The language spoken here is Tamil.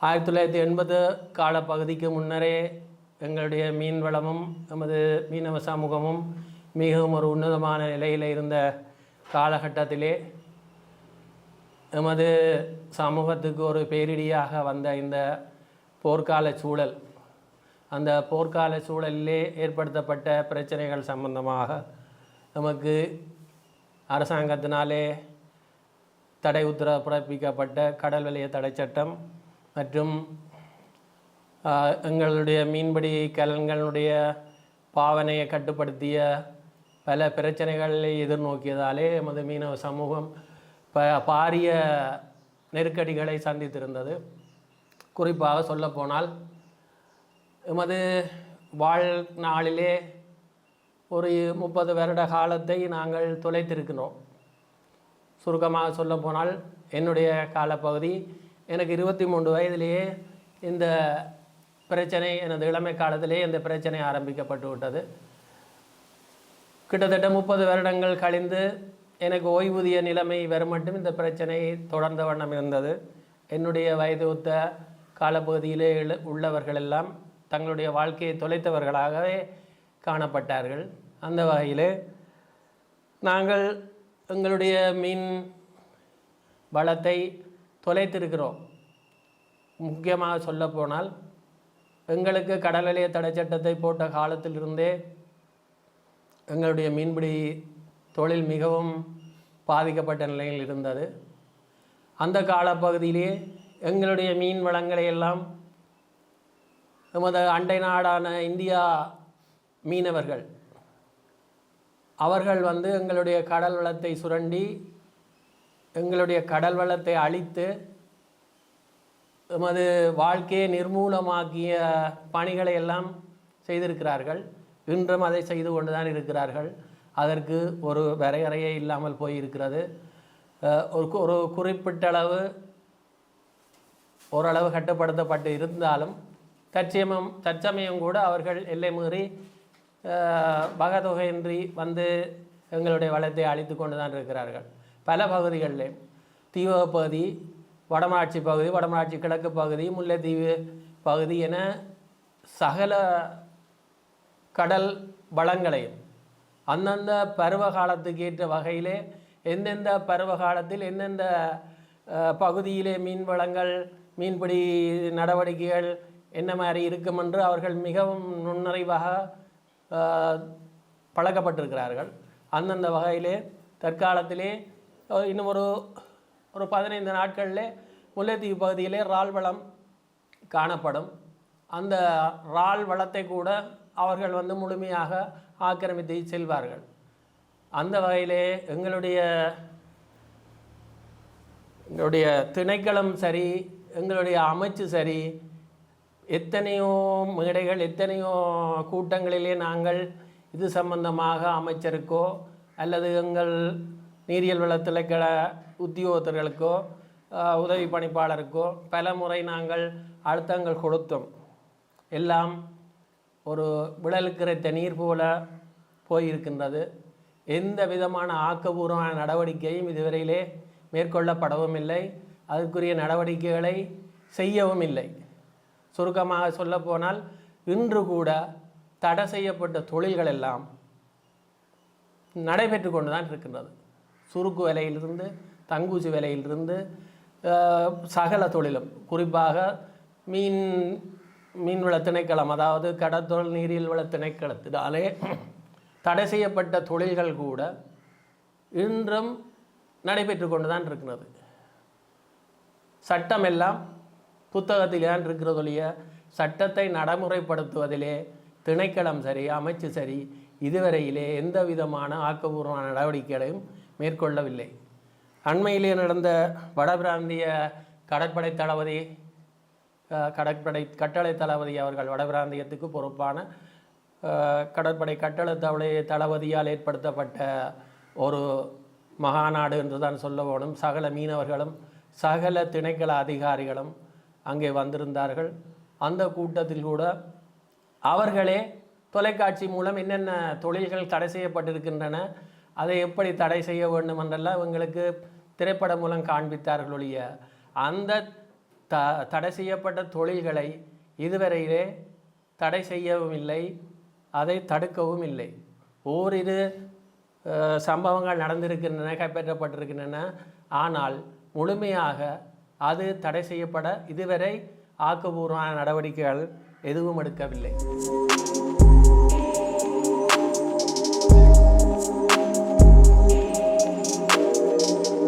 ஆயிரத்தி தொள்ளாயிரத்தி எண்பது காலப்பகுதிக்கு முன்னரே எங்களுடைய மீன் வளமும் நமது மீனவ சமூகமும் மிகவும் ஒரு உன்னதமான நிலையில் இருந்த காலகட்டத்திலே எமது சமூகத்துக்கு ஒரு பேரிடியாக வந்த இந்த போர்க்கால சூழல் அந்த போர்க்கால சூழலிலே ஏற்படுத்தப்பட்ட பிரச்சனைகள் சம்பந்தமாக நமக்கு அரசாங்கத்தினாலே தடை உத்தரவு பிறப்பிக்கப்பட்ட கடல் வலிய தடை சட்டம் மற்றும் எங்களுடைய மீன்பிடி கலன்களுடைய பாவனையை கட்டுப்படுத்திய பல பிரச்சனைகளை எதிர்நோக்கியதாலே எமது மீனவ சமூகம் ப பாரிய நெருக்கடிகளை சந்தித்திருந்தது. குறிப்பாக சொல்லப்போனால் எமது வாழ்நாளிலே ஒரு முப்பது வருட காலத்தை நாங்கள் தொலைத்திருக்கிறோம். சுருக்கமாக சொல்ல போனால் என்னுடைய காலப்பகுதி எனக்கு இருபத்தி மூன்று வயதிலேயே இந்த பிரச்சனை எனது இளமை காலத்திலே இந்த பிரச்சனை ஆரம்பிக்கப்பட்டு விட்டது. கிட்டத்தட்ட முப்பது வருடங்கள் கழிந்து எனக்கு ஓய்வூதிய நிலைமை வரும் மட்டும் இந்த பிரச்சனை தொடர்ந்த வண்ணம் இருந்தது. என்னுடைய வயது ஒத்த காலப்பகுதியிலே உள்ள- உள்ளவர்கள் எல்லாம் தங்களுடைய வாழ்க்கையை தொலைத்தவர்களாகவே காணப்பட்டார்கள். அந்த வகையில் நாங்கள் எங்களுடைய மீன் வளத்தை தொலைத்திருக்கிறோம். முக்கியமாக சொல்லப்போனால் எங்களுக்கு கடல் வலிய தடை சட்டத்தை போட்ட காலத்திலிருந்தே எங்களுடைய மீன்பிடி தொழில் மிகவும் பாதிக்கப்பட்ட நிலையில் இருந்தது. அந்த காலப்பகுதியிலே எங்களுடைய மீன் வளங்களை எல்லாம் எமது அண்டை நாடான இந்தியா மீனவர்கள் அவர்கள் வந்து எங்களுடைய கடல் வளத்தை சுரண்டி எங்களுடைய கடல் வளத்தை அழித்து எமது வாழ்க்கையை நிர்மூலமாக்கிய பணிகளை எல்லாம் செய்திருக்கிறார்கள். இன்றும் அதை செய்து கொண்டு தான் இருக்கிறார்கள். அதற்கு ஒரு வரையறையே இல்லாமல் போயிருக்கிறது. ஒரு ஒரு குறிப்பிட்ட அளவு ஓரளவு கட்டுப்படுத்தப்பட்டு இருந்தாலும் தற்சமயம் தற்சமயம் கூட அவர்கள் எல்லை மீறி பகதொகையின்றி வகதொகையின்றி வந்து எங்களுடைய வளத்தை அழித்து கொண்டு தான் இருக்கிறார்கள். பல பகுதிகளிலே. தீவக பகுதி வடமராட்சி பகுதி வடமராட்சி கிழக்கு பகுதி முல்லைத்தீவு பகுதி என சகல கடல் வளங்களையும் அந்தந்த பருவ காலத்துக்கு ஏற்ற வகையிலே எந்தெந்த பருவ காலத்தில் எந்தெந்த பகுதியிலே மீன் வளங்கள் மீன்பிடி நடவடிக்கைகள் என்ன மாதிரி இருக்கும் என்று அவர்கள் மிகவும் நுண்ணறிவாக பழக்கப்பட்டிருக்கிறார்கள். அந்தந்த வகையிலே தற்காலத்திலே இன்னும் ஒரு ஒரு பதினைந்து நாட்களிலே முல்லைத்தீவு பகுதியிலே இறால் வளம் காணப்படும். அந்த இறால் வளத்தை கூட அவர்கள் வந்து முழுமையாக ஆக்கிரமித்து செல்வார்கள். அந்த வகையிலே எங்களுடைய எங்களுடைய திணைக்களம் சரி எங்களுடைய அமைச்சு சரி எத்தனையோ மேடைகள் எத்தனையோ கூட்டங்களிலே நாங்கள் இது சம்பந்தமாக அமைச்சருக்கோ அல்லது எங்கள் நீரியல் வளத்தில் கிட உத்தியோகத்தர்களுக்கோ உதவி பணிப்பாளருக்கோ பல முறை நாங்கள் அழுத்தங்கள் கொடுத்தோம். எல்லாம் ஒரு விழலுக்கிற நீர் போல போயிருக்கின்றது. எந்த விதமான ஆக்கபூர்வமான நடவடிக்கையும் இதுவரையிலே மேற்கொள்ளப்படவும் இல்லை. அதற்குரிய நடவடிக்கைகளை செய்யவும் இல்லை. சுருக்கமாக சொல்லப்போனால் இன்று கூட தடை செய்யப்பட்ட தொழில்கள் எல்லாம் நடைபெற்று கொண்டு தான் இருக்கின்றது. சுருக்கு வேலையிலிருந்து தங்கூசி வேலையிலிருந்து சகல தொழிலும். குறிப்பாக மீன் மீன்வள திணைக்களம் அதாவது கடத்தொழில் நீரியல் வள திணைக்களத்தினாலே தடை செய்யப்பட்ட தொழில்கள் கூட இன்றும் நடைபெற்று கொண்டு தான் இருக்கிறது. சட்டமெல்லாம் புத்தகத்தில் தான் இருக்கிறதொழிய சட்டத்தை நடைமுறைப்படுத்துவதிலே திணைக்களம் சரி அமைச்சு சரி இதுவரையிலே எந்த விதமான ஆக்கபூர்வமான நடவடிக்கைகளையும் மேற்கொள்ளவில்லை. அண்மையிலே நடந்த வடபிராந்திய கடற்படை தளபதி கடற்படை கட்டளை தளபதி அவர்கள் வடபிராந்தியத்துக்கு பொறுப்பான கடற்படை கட்டளை தவளை தளபதியால் ஏற்படுத்தப்பட்ட ஒரு மகாநாடு என்று தான் சொல்ல வேணும். சகல மீனவர்களும் சகல திணைக்கள அதிகாரிகளும் அங்கே வந்திருந்தார்கள். அந்த கூட்டத்தில் கூட அவர்களே தொலைக்காட்சி மூலம் என்னென்ன தொழில்கள் தடை செய்யப்பட்டிருக்கின்றன அதை எப்படி தடை செய்ய வேண்டும் என்றெல்லாம் இவங்களுக்கு திரைப்படம் மூலம் காண்பித்தார்களொழிய அந்த த தடை செய்யப்பட்ட தொழில்களை இதுவரையிலே தடை செய்யவும் இல்லை அதை தடுக்கவும் இல்லை. ஓரிரு சம்பவங்கள் நடந்திருக்கின்றன கைப்பற்றப்பட்டிருக்கின்றன. ஆனால் முழுமையாக அது தடை செய்யப்பட இதுவரை ஆக்கபூர்வமான நடவடிக்கைகள் எதுவும் எடுக்கவில்லை.